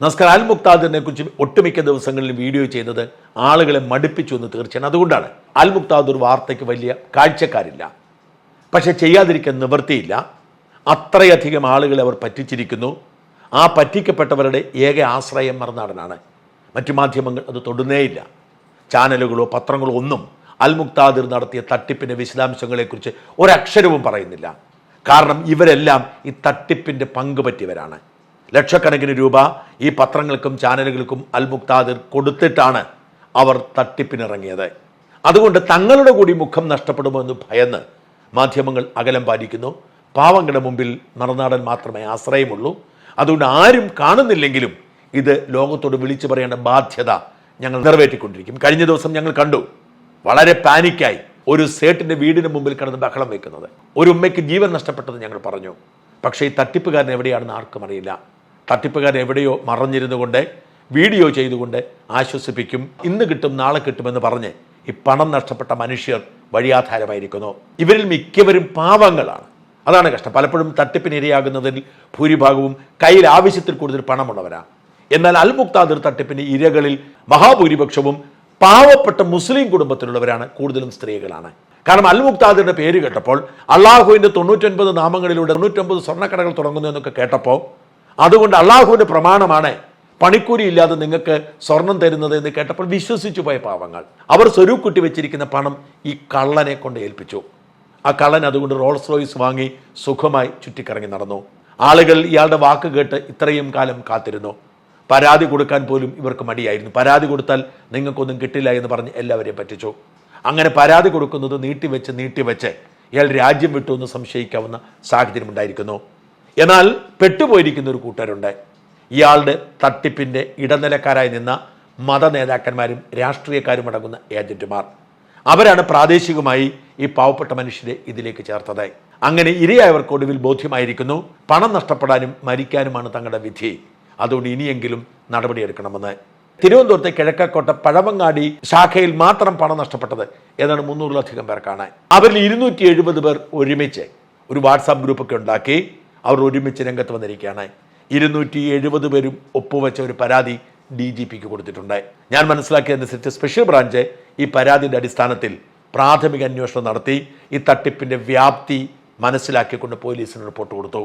നമസ്കാരം. അൽ മുക്താദിനെ കുറിച്ച് ഒട്ടുമിക്ക ദിവസങ്ങളിൽ വീഡിയോ ചെയ്തത് ആളുകളെ മടുപ്പിച്ചു എന്ന് തീർച്ചയാണ്. അതുകൊണ്ടാണ് അൽ മുക്താദ് വാർത്തയ്ക്ക് വലിയ കാഴ്ചക്കാരില്ല. പക്ഷെ ചെയ്യാതിരിക്കാൻ നിവൃത്തിയില്ല. അത്രയധികം ആളുകളെ അവർ പറ്റിച്ചിരിക്കുന്നു. ആ പറ്റിക്കപ്പെട്ടവരുടെ ഏക ആശ്രയം മറുനാടനാണ്. മറ്റു മാധ്യമങ്ങൾ അത് തൊടുന്നേയില്ല. ചാനലുകളോ പത്രങ്ങളോ ഒന്നും അൽ മുക്താദിർ നടത്തിയ തട്ടിപ്പിന്റെ വിശദാംശങ്ങളെക്കുറിച്ച് ഒരക്ഷരവും പറയുന്നില്ല. കാരണം ഇവരെല്ലാം ഈ തട്ടിപ്പിന്റെ പങ്ക് പറ്റിയവരാണ്. ലക്ഷക്കണക്കിന് രൂപ ഈ പത്രങ്ങൾക്കും ചാനലുകൾക്കും അൽ മുക്താദിർ കൊടുത്തിട്ടാണ് അവർ തട്ടിപ്പിനിറങ്ങിയത്. അതുകൊണ്ട് തങ്ങളുടെ കൂടി മുഖം നഷ്ടപ്പെടുമോ എന്ന് ഭയന്ന് മാധ്യമങ്ങൾ അകലം പാലിക്കുന്നു. പാവങ്ങളുടെ മുമ്പിൽ മറുനാടൻ മാത്രമേ ആശ്രയമുള്ളൂ. അതുകൊണ്ട് ആരും കാണുന്നില്ലെങ്കിലും ഇത് ലോകത്തോട് വിളിച്ചു പറയേണ്ട ബാധ്യത ഞങ്ങൾ നിറവേറ്റിക്കൊണ്ടിരിക്കും. കഴിഞ്ഞ ദിവസം ഞങ്ങൾ കണ്ടു. വളരെ പാനിക്കായി ഒരു സേട്ടിന്റെ വീടിന് മുമ്പിൽ കിടന്ന് ബഹളം വെക്കുന്നത്. ഒരു ഉമ്മയ്ക്ക് ജീവൻ നഷ്ടപ്പെട്ടത് ഞങ്ങൾ പറഞ്ഞു. പക്ഷേ ഈ തട്ടിപ്പുകാരൻ എവിടെയാണെന്ന് ആർക്കും അറിയില്ല. തട്ടിപ്പുകാരൻ എവിടെയോ മറഞ്ഞിരുന്നു കൊണ്ട് വീഡിയോ ചെയ്തുകൊണ്ട് ആശ്വസിപ്പിക്കും. ഇന്ന് കിട്ടും നാളെ കിട്ടുമെന്ന് പറഞ്ഞ് ഈ പണം നഷ്ടപ്പെട്ട മനുഷ്യർ വഴിയാധാരമായിരിക്കുന്നു. ഇവരിൽ മിക്കവരും പാവങ്ങളാണ്. അതാണ് കഷ്ടം. പലപ്പോഴും തട്ടിപ്പിനിരയാകുന്നതിൽ ഭൂരിഭാഗവും കയ്യിൽ ആവശ്യത്തിൽ കൂടുതൽ പണമുള്ളവരാണ് എന്നാൽ അൽമുക്താദിർ തട്ടിപ്പിന് ഇരകളിൽ മഹാഭൂരിപക്ഷവും പാവപ്പെട്ട മുസ്ലിം കുടുംബത്തിലുള്ളവരാണ്. കൂടുതലും സ്ത്രീകളാണ്. കാരണം അൽ മുക്താദിന്റെ പേര് കേട്ടപ്പോൾ അള്ളാഹുവിന്റെ തൊണ്ണൂറ്റൊൻപത് നാമങ്ങളിലൂടെ തൊണ്ണൂറ്റൊമ്പത് സ്വർണക്കടകൾ തുടങ്ങുന്നു എന്നൊക്കെ കേട്ടപ്പോൾ അതുകൊണ്ട് അള്ളാഹുവിന്റെ പ്രമാണമാണ് പണിക്കൂലി ഇല്ലാതെ നിങ്ങൾക്ക് സ്വർണം തരുന്നത് എന്ന് കേട്ടപ്പോൾ വിശ്വസിച്ചു പോയ പാവങ്ങൾ. അവർ സ്വരൂക്കുട്ടി വെച്ചിരിക്കുന്ന പണം ഈ കള്ളനെ കൊണ്ട് ഏൽപ്പിച്ചു. ആ കള്ളൻ അതുകൊണ്ട് റോൾസ് റോയ്സ് വാങ്ങി സുഖമായി ചുറ്റിക്കറങ്ങി നടന്നു. ആളുകൾ ഇയാളുടെ വാക്ക് കേട്ട് ഇത്രയും കാലം കാത്തിരുന്നു. പരാതി കൊടുക്കാൻ പോലും ഇവർക്ക് മടിയായിരുന്നു. പരാതി കൊടുത്താൽ നിങ്ങൾക്കൊന്നും കിട്ടില്ല എന്ന് പറഞ്ഞ് എല്ലാവരെയും പറ്റിച്ചു. അങ്ങനെ പരാതി കൊടുക്കുന്നത് നീട്ടിവെച്ച് നീട്ടിവെച്ച് ഇയാൾ രാജ്യം വിട്ടു എന്ന് സംശയിക്കാവുന്ന സാഹചര്യം ഉണ്ടായിരിക്കുന്നു. എന്നാൽ പെട്ടുപോയിരിക്കുന്ന ഒരു കൂട്ടരുണ്ട് ഇയാളുടെ തട്ടിപ്പിന്റെ ഇടനിലക്കാരായി നിന്ന മത നേതാക്കന്മാരും രാഷ്ട്രീയക്കാരും അടങ്ങുന്ന ഏജന്റുമാർ. അവരാണ് പ്രാദേശികമായി ഈ പാവപ്പെട്ട മനുഷ്യരെ ഇതിലേക്ക് ചേർത്തത്. അങ്ങനെ ഇരയായവർക്ക് ഒടുവിൽ ബോധ്യമായിരിക്കുന്നു. പണം നഷ്ടപ്പെടാനും മരിക്കാനുമാണ് തങ്ങളുടെ വിധി. അതുകൊണ്ട് ഇനിയെങ്കിലും നടപടിയെടുക്കണമെന്ന്. തിരുവനന്തപുരത്തെ കിഴക്കക്കോട്ട പഴമങ്ങാടി ശാഖയിൽ മാത്രം പണം നഷ്ടപ്പെട്ടത് ഏതാണ് മുന്നൂറിലധികം പേർക്കാണ്. അവരിൽ ഇരുന്നൂറ്റി എഴുപത് പേർ ഒരുമിച്ച് ഒരു വാട്സാപ്പ് ഗ്രൂപ്പൊക്കെ ഉണ്ടാക്കി അവർ ഒരുമിച്ച് രംഗത്ത് വന്നിരിക്കുകയാണ്. ഇരുന്നൂറ്റി എഴുപത് പേരും ഒപ്പുവെച്ച ഒരു പരാതി ഡി ജി പിക്ക് കൊടുത്തിട്ടുണ്ട്. ഞാൻ മനസ്സിലാക്കിയതനുസരിച്ച് സ്പെഷ്യൽ ബ്രാഞ്ച് ഈ പരാതിയുടെ അടിസ്ഥാനത്തിൽ പ്രാഥമിക അന്വേഷണം നടത്തി ഈ തട്ടിപ്പിന്റെ വ്യാപ്തി മനസ്സിലാക്കിക്കൊണ്ട് പോലീസിന് റിപ്പോർട്ട് കൊടുത്തു.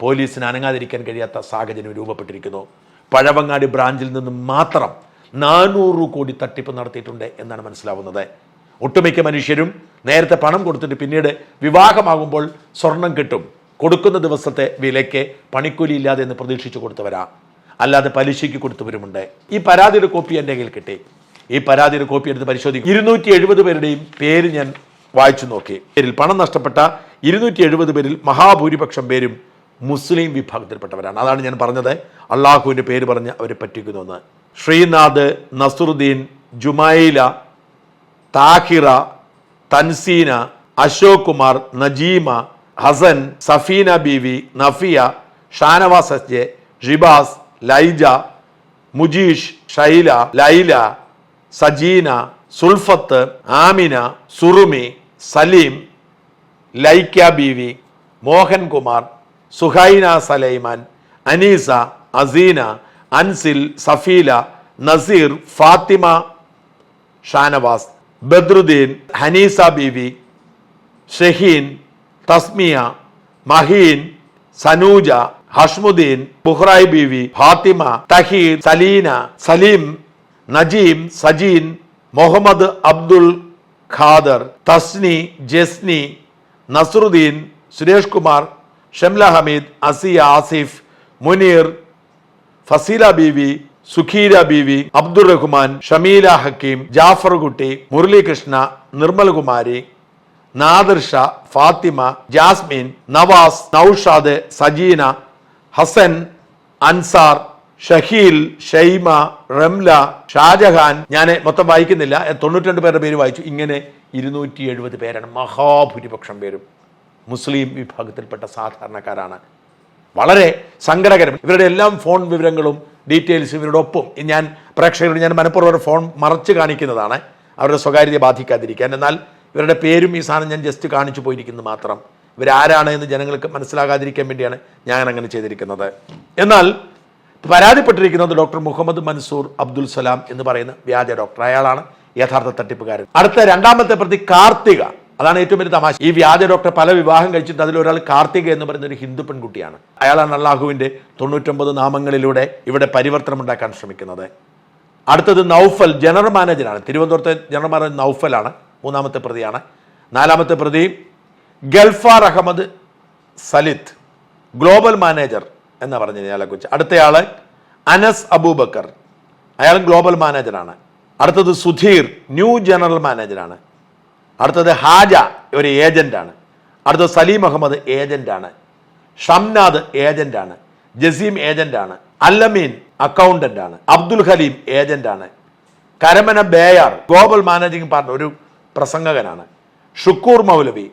പോലീസിന് അനങ്ങാതിരിക്കാൻ കഴിയാത്ത സാഹചര്യം രൂപപ്പെട്ടിരിക്കുന്നു. പഴവങ്ങാടി ബ്രാഞ്ചിൽ നിന്ന് മാത്രം നാനൂറ് കോടി തട്ടിപ്പ് നടത്തിയിട്ടുണ്ട് എന്നാണ് മനസ്സിലാവുന്നത്. ഒട്ടുമിക്ക മനുഷ്യരും നേരത്തെ പണം കൊടുത്തിട്ട് പിന്നീട് വിവാഹമാകുമ്പോൾ സ്വർണം കിട്ടും. കൊടുക്കുന്ന ദിവസത്തെ വിലയ്ക്ക് പണിക്കൂലി ഇല്ലാതെ എന്ന് പ്രതീക്ഷിച്ചു കൊടുത്തവരാ. അല്ലാതെ പലിശയ്ക്ക് കൊടുത്തവരുമുണ്ട്. ഈ പരാതിയുടെ കോപ്പി എന്റെ കയ്യിൽ കിട്ടി. ഈ പരാതിയുടെ കോപ്പി എടുത്ത് പരിശോധിക്കും. ഇരുന്നൂറ്റി എഴുപത് പേരുടെയും പേര് ഞാൻ വായിച്ചു നോക്കി. പേരിൽ പണം നഷ്ടപ്പെട്ട ഇരുന്നൂറ്റി എഴുപത് പേരിൽ മഹാഭൂരിപക്ഷം പേരും മുസ്ലിം വിഭാഗത്തിൽപ്പെട്ടവരാണ്. അതാണ് ഞാൻ പറഞ്ഞത്. അള്ളാഹുവിന്റെ പേര് പറഞ്ഞ് അവരെ പറ്റിക്കുന്നുവെന്ന്. Sreenath Nasaruddin Jumaila Thahira Thanseena Ashok Kumar Najeema Hasan Safeena Beevi Nafiya Shanavas S Shibas Laija Mujeesh Shaila Laila Sajeena Sulfath Amina Surumi Saleem Laika Beevi Mohankumar Suhaina സലൈമാൻ Aneesa Aseena Ansil Safeela Naseer Fathima Shanavas Badruddin Haneesa Beevi Shaheen Thasmiya Maheen Sanuja Hashmuddin Buhrai Beevi Fathima Thaheer Saleena Saleem Najeem Sajeen Muhammad Abdul Khader Thasni Jasni Nasaruddin Suresh Kumar Shamla Hameed Asiya Asif Muneer Faseela Beevi Sukheera Beevi Abdul Rahman Shameela Hakeem Jafar Kutty Muralikrishna Nirmalkumari Nadirsha Fathima Jasmine Navas Naushad Sajeena Hasan Ansar Shaheel Shaima Ramla Shah Jahan. ഞാൻ മൊത്തം വായിക്കുന്നില്ല. തൊണ്ണൂറ്റിരണ്ട് പേരുടെ പേര് വായിച്ചു. ഇങ്ങനെ ഇരുന്നൂറ്റി എഴുപത് പേരാണ്. മഹാഭൂരിപക്ഷം പേരും. മുസ്ലിം വിഭാഗത്തിൽപ്പെട്ട സാധാരണക്കാരാണ്. വളരെ സങ്കടകരം. ഇവരുടെ എല്ലാം ഫോൺ വിവരങ്ങളും ഡീറ്റെയിൽസും ഇവരോടൊപ്പം ഞാൻ പ്രേക്ഷകരോട് ഞാൻ മനഃപൂർവം ഫോൺ മറച്ച് കാണിക്കുന്നതാണ്. അവരുടെ സ്വകാര്യത ബാധിക്കാതിരിക്കാൻ. എന്നാൽ ഇവരുടെ പേരും ഈ സാധനം ഞാൻ ജസ്റ്റ് കാണിച്ചു പോയിരിക്കുന്നു മാത്രം. ഇവരാരാണ് എന്ന് ജനങ്ങൾക്ക് മനസ്സിലാകാതിരിക്കാൻ വേണ്ടിയാണ് ഞാൻ അങ്ങനെ ചെയ്തിരിക്കുന്നത്. എന്നാൽ പരാതിപ്പെട്ടിരിക്കുന്നത് ഡോക്ടർ മുഹമ്മദ് മൻസൂർ അബ്ദുൽ സലാം എന്ന് പറയുന്ന വ്യാജ ഡോക്ടർ അയാളാണ് യഥാർത്ഥ തട്ടിപ്പുകാരൻ. അടുത്ത രണ്ടാമത്തെ പ്രതി കാർത്തിക. അതാണ് ഏറ്റവും വലിയ തമാശ. ഈ വ്യാജ ഡോക്ടർ പല വിവാഹം കഴിച്ചിട്ട് അതിലൊരാൾ കാർത്തിക എന്ന് പറയുന്ന ഒരു ഹിന്ദു പെൺകുട്ടിയാണ്. അയാളാണ് അള്ളാഹുവിന്റെ തൊണ്ണൂറ്റൊമ്പത് നാമങ്ങളിലൂടെ ഇവിടെ പരിവർത്തനം ഉണ്ടാക്കാൻ ശ്രമിക്കുന്നത്. അടുത്തത് നൗഫൽ ജനറൽ മാനേജറാണ് തിരുവനന്തപുരത്തെ ജനറൽ മാനേജർ നൗഫലാണ് മൂന്നാമത്തെ പ്രതിയാണ്. നാലാമത്തെ പ്രതി ഗൾഫാർ അഹമ്മദ് സലിത്ത് ഗ്ലോബൽ മാനേജർ എന്ന് പറഞ്ഞു അയാളെ കുറിച്ച്. അടുത്തയാൾ അനസ് അബൂബക്കർ. അയാൾ ഗ്ലോബൽ മാനേജറാണ് അടുത്തത് സുധീർ ന്യൂ ജനറൽ മാനേജറാണ് അടുത്തത് ഹാജ ഒരു ഏജന്റാണ്. അടുത്തത് സലീം അഹമ്മദ് ഏജന്റാണ്. ഷംനാദ് ഏജന്റാണ്. ജസീം ഏജന്റാണ്. അല്ലമീൻ അക്കൗണ്ടന്റാണ് അബ്ദുൽ ഖലീം ഏജന്റാണ്. കരമന ബേയാർ ഗ്ലോബൽ മാനേജിംഗ് പാർട്ണർ ഒരു പ്രസംഗകനാണ്. ഷുക്കൂർ മൗലവി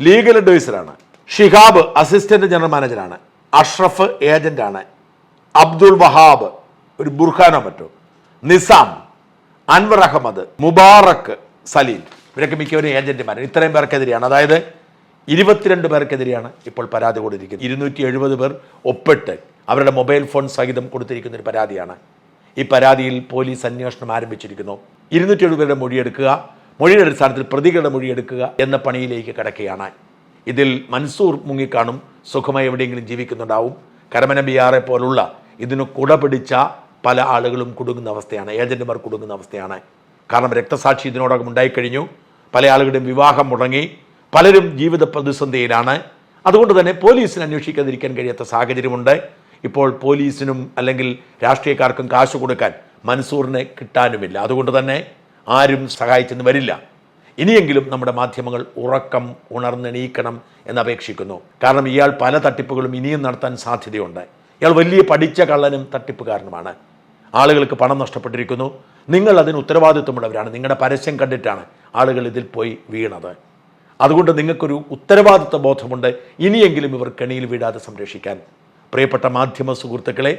ലീഗൽ അഡ്വൈസറാണ്. ഷിഹാബ് അസിസ്റ്റന്റ് ജനറൽ മാനേജറാണ്. അഷ്റഫ് ഏജന്റാണ്. അബ്ദുൾ വഹാബ് ഒരു ബുർഖാനോ മറ്റോ നിസാം അൻവർ അഹമ്മദ് മുബാറക്ക് സലീം. ഇവരൊക്കെ മിക്കവരും ഏജന്റുമാരാണ്. ഇത്രയും പേർക്കെതിരെയാണ്. അതായത് ഇരുപത്തിരണ്ട് പേർക്കെതിരെയാണ് ഇപ്പോൾ പരാതി കൊടുത്തിരിക്കുന്നത്. ഇരുന്നൂറ്റി എഴുപത് പേർ ഒപ്പിട്ട് അവരുടെ മൊബൈൽ ഫോൺ സഹിതം കൊടുത്തിരിക്കുന്ന ഒരു പരാതിയാണ്. ഈ പരാതിയിൽ പോലീസ് അന്വേഷണം ആരംഭിച്ചിരിക്കുന്നു. ഇരുന്നൂറ്റി എഴുപത് പേരുടെ മൊഴിയെടുക്കുക മൊഴിയുടെ അടിസ്ഥാനത്തിൽ പ്രതികളുടെ മൊഴിയെടുക്കുക എന്ന പണിയിലേക്ക് കിടക്കുകയാണ്. ഇതിൽ മൻസൂർ മുങ്ങിക്കാണും സുഖമായി എവിടെയെങ്കിലും ജീവിക്കുന്നുണ്ടാവും. കരമന ബിയാറെ പോലുള്ള ഇതിന് കുടപിടിച്ച പല ആളുകളും കുടുങ്ങുന്ന അവസ്ഥയാണ്. ഏജന്റുമാർ കുടുങ്ങുന്ന അവസ്ഥയാണ്. കാരണം രക്തസാക്ഷി ഇതിനോടകം ഉണ്ടായിക്കഴിഞ്ഞു. പല ആളുകളുടെയും വിവാഹം മുടങ്ങി പലരും ജീവിത പ്രതിസന്ധിയിലാണ്. അതുകൊണ്ട് തന്നെ പോലീസിന് അന്വേഷിക്കാതിരിക്കാൻ കഴിയാത്ത സാഹചര്യമുണ്ട്. ഇപ്പോൾ പോലീസിനും അല്ലെങ്കിൽ രാഷ്ട്രീയക്കാർക്കും കാശ് കൊടുക്കാൻ മൻസൂറിനെ കിട്ടാനുമില്ല. അതുകൊണ്ട് തന്നെ ആരും സഹായിച്ചെന്ന് വരില്ല. ഇനിയെങ്കിലും നമ്മുടെ മാധ്യമങ്ങൾ ഉറക്കം ഉണർന്നെണീക്കണം എന്നപേക്ഷിക്കുന്നു. കാരണം ഇയാൾ പല തട്ടിപ്പുകളും ഇനിയും നടത്താൻ സാധ്യതയുണ്ട്. ഇയാൾ വലിയ പഠിച്ച കള്ളനും തട്ടിപ്പുകാരനുമാണ്. ആളുകൾക്ക് പണം നഷ്ടപ്പെട്ടിരിക്കുന്നു. നിങ്ങൾ അതിന് ഉത്തരവാദിത്വമുള്ളവരാണ്. നിങ്ങളുടെ പരസ്യം കണ്ടിട്ടാണ് ആളുകൾ ഇതിൽ പോയി വീണത്. അതുകൊണ്ട് നിങ്ങൾക്കൊരു ഉത്തരവാദിത്വ ബോധമുണ്ട്. ഇനിയെങ്കിലും ഇവർ കെണിയിൽ വീഴാതെ സംരക്ഷിക്കാൻ. പ്രിയപ്പെട്ട മാധ്യമ സുഹൃത്തുക്കളെ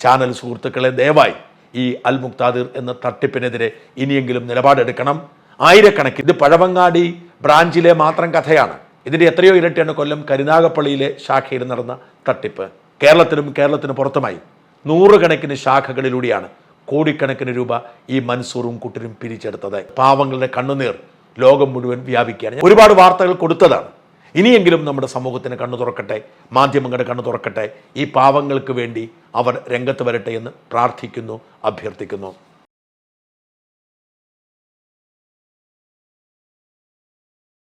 ചാനൽ സുഹൃത്തുക്കളെ ദയവായി ഈ അൽ മുക്താദിർ എന്ന തട്ടിപ്പിനെതിരെ ഇനിയെങ്കിലും നിലപാടെടുക്കണം. ആയിരക്കണക്കിന് ഇത് പഴവങ്ങാടി ബ്രാഞ്ചിലെ മാത്രം കഥയാണ്. ഇതിന്റെ എത്രയോ ഇരട്ടിയാണ് കൊല്ലം കരുനാഗപ്പള്ളിയിലെ ശാഖയിൽ നടന്ന തട്ടിപ്പ്. കേരളത്തിലും കേരളത്തിന് പുറത്തുമായി നൂറുകണക്കിന് ശാഖകളിലൂടെയാണ് കോടിക്കണക്കിന് രൂപ ഈ മൻസൂറും കുട്ടരും പിരിച്ചെടുത്തത്. പാവങ്ങളുടെ കണ്ണുനീർ ലോകം മുഴുവൻ വ്യാപിക്കുകയാണ്. ഒരുപാട് വാർത്തകൾ കൊടുത്തതാണ്. ഇനിയെങ്കിലും നമ്മുടെ സമൂഹത്തിന് കണ്ണു തുറക്കട്ടെ മാധ്യമങ്ങളുടെ കണ്ണു തുറക്കട്ടെ ഈ പാവങ്ങൾക്ക് വേണ്ടി അവർ രംഗത്ത് വരട്ടെ എന്ന് പ്രാർത്ഥിക്കുന്നു അഭ്യർത്ഥിക്കുന്നു.